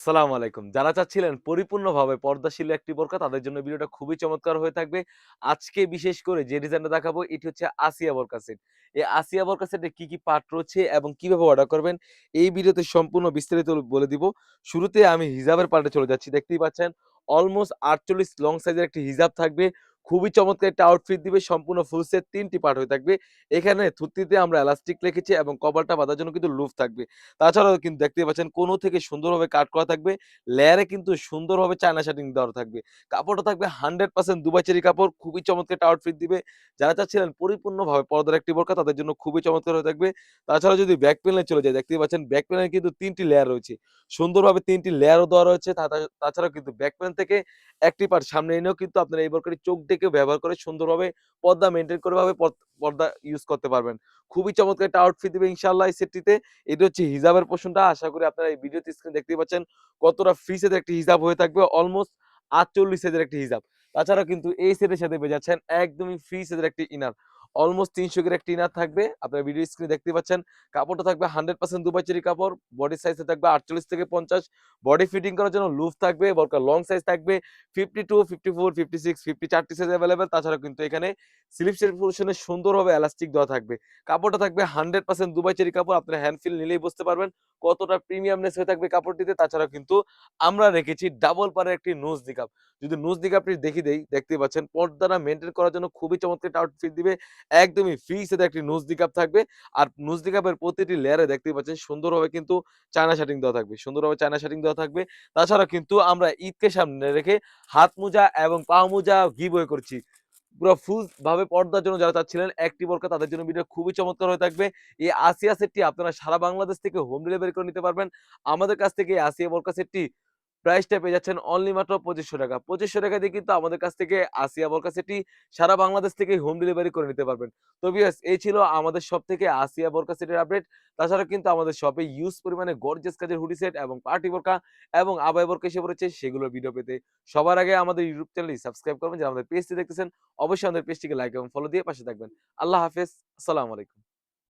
আসসালামু আলাইকুম। যারা চাচ্ছিলেন পরিপূর্ণভাবে পর্দাশীল একটি বোরকা তাদের জন্য ভিডিওটা খুবই চমৎকার হয়ে থাকবে। আজকে বিশেষ করে যে ডিজাইনটা দেখাবো এটি হচ্ছে আসিয়া বোরকা সেট। এই আসিয়া বোরকা সেটে কি, কি পার্ট রয়েছে এবং কীভাবে অর্ডার করবেন এই ভিডিওতে সম্পূর্ণ বিস্তারিত বলে দিব। শুরুতে আমি হিজাবের পার্টে চলে যাচ্ছি। দেখতেই পাচ্ছেন অলমোস্ট ৪৮ লং সাইজের একটি হিজাব থাকবে। খুবই চমৎকার একটা আউটফিট দিবে, সম্পূর্ণ ফুল সেট ৩ টি পার্ট হয়ে থাকবে। এখানে থুতনিতে আমরা এলাস্টিক রেখেছি এবং কভারটা বাঁধার জন্য কিন্তু লুফ থাকবে। তাছাড়াও কিন্তু দেখতে পাচ্ছেন কোনো থেকে সুন্দরভাবে কাট করা থাকবে। লেয়ারে কিন্তু সুন্দরভাবে চায়না শার্টিং দেওয়া থাকবে। কাপড়টা থাকবে 100% দুবাই চেরি কাপড়। খুবই চমৎকার একটা আউটফিট দিবে। যারা চাচ্ছিলেন পরিপূর্ণভাবে পর্দার একটি বোরকা তাদের জন্য খুবই চমৎকার হয়ে থাকবে। তাছাড়া যদি ব্যাক প্যানেলে চলে যায় দেখতেই পাচ্ছেন ব্যাক প্যানেলে কিন্তু ৩ টি লেয়ার রয়েছে। সুন্দরভাবে ৩ টি লেয়ারও দেওয়া রয়েছে। তাছাড়াও কিন্তু ব্যাক প্যানেল থেকে একটি পার্ট সামনে এনেও কিন্তু আপনারা এই বোরকাটি চোখ ডেকে ব্যবহার করে সুন্দরভাবে পর্দা মেনটেন করে ভাবে পর্দা ইউজ করতে পারবেন। খুবই চমৎকার একটা আউটফিট দিবে ইনশাল্লাহ এই সেটটিতে। এটা হচ্ছে হিজাবের পোরশনটা। আশা করি আপনারা এই ভিডিওতে স্ক্রিন দেখতে পাচ্ছেন কতটা ফ্রি সাইজের একটি হিজাব হয়ে থাকবে। অলমোস্ট ৪৮ সাইজের একটি হিজাব। তাছাড়া কিন্তু এই সেটের সাথে পেয়ে যাচ্ছেন একদমই ফ্রি সাইজের একটি ইনার। অলমোস্ট ৩০০ এর একটি ইনার থাকবে। আপনার ভিডিও স্ক্রিনে দেখতে পাচ্ছেন। কাপড়টা থাকবে 100% দুবাই চেরি কাপড়। বডি সাইজে থাকবে ৪৮ থেকে ৫০। বডি ফিটিং করার জন্য লুফ থাকবে। বোরকা লং সাইজ থাকবে fifty two fifty four fifty six fifty চারটি সাইজ এভেইলেবল। তাছাড়াও কিন্তু এখানে স্লিপ সেট পোরশনে সুন্দরভাবে এলাস্টিক দেওয়া থাকবে। কাপড়টা থাকবে 100% দুবাই চেরি কাপড়। আপনারা হ্যান্ড ফিল নিলেই বুঝতে পারবেন কতটা প্রিমিয়ামনেস হয়ে থাকবে কাপড়টিতে। তাছাড়াও কিন্তু আমরা রেখেছি ডাবল পাড়ের একটি নোজ নিকাব। যদি নোজ নিকাবটি দেখি দেই দেখতে পাচ্ছেন, পর্দাটা মেনটেন করার জন্য খুবই চমৎকার আউটফিট দিবে। একদমই সাইজের একটি নোজ নিকাব থাকবে। আর নোজ নিকাবের প্রতিটি লেয়ারে দেখতেই পাচ্ছেন সুন্দরভাবে কিন্তু চায়না শার্টিং দেওয়া থাকবে। সুন্দরভাবে চায়না শার্টিং দেওয়া থাকবে। তাছাড়া কিন্তু আমরা ঈদকে সামনে রেখে হাত মোজা এবং পা মোজা গিভওয়ে করছি। পুরো ফুল ভাবে পর্দার জন্য যারা চাচ্ছিলেন, একটি বোরকা তাদের জন্য ভিডিও খুবই চমৎকার হয়ে থাকবে। এই আসিয়া সেটটি আপনারা সারা বাংলাদেশ থেকে হোম ডেলিভারি করে নিতে পারবেন। আমাদের কাছ থেকে এই আসিয়া বোরকা সেটটি প্রাইসটা পেয়ে যাচ্ছেন অনলি মাত্র ৳২৫০০ ৳২৫০০ দিয়ে কিন্তু আমাদের কাছ থেকে আসিয়া বোরকা সেটটি সারা বাংলাদেশ থেকে হোম ডেলিভারি করে নিতে পারবেন। তো ভিউয়ার্স এই ছিল আমাদের শপ থেকে আসিয়া বোরকা সেটের আপডেট। তাছাড়া কিন্তু আমাদের শপে ইউজ পরিমাণে গর্জেস কাজের হুডি সেট এবং পার্টি বোরকা এবং আবায়া বোরকা এসে পড়েছে সেগুলোর ভিডিও পেতে সবার আগে আমাদের ইউটিউব চ্যানেলটি সাবস্ক্রাইব করবেন। যারা আমাদের পেজটি দেখতেছেন, অবশ্যই আমাদের পেজটিকে লাইক এবং ফলো দিয়ে পাশে থাকবেন। আল্লাহ হাফেজ। আসসালামু আলাইকুম।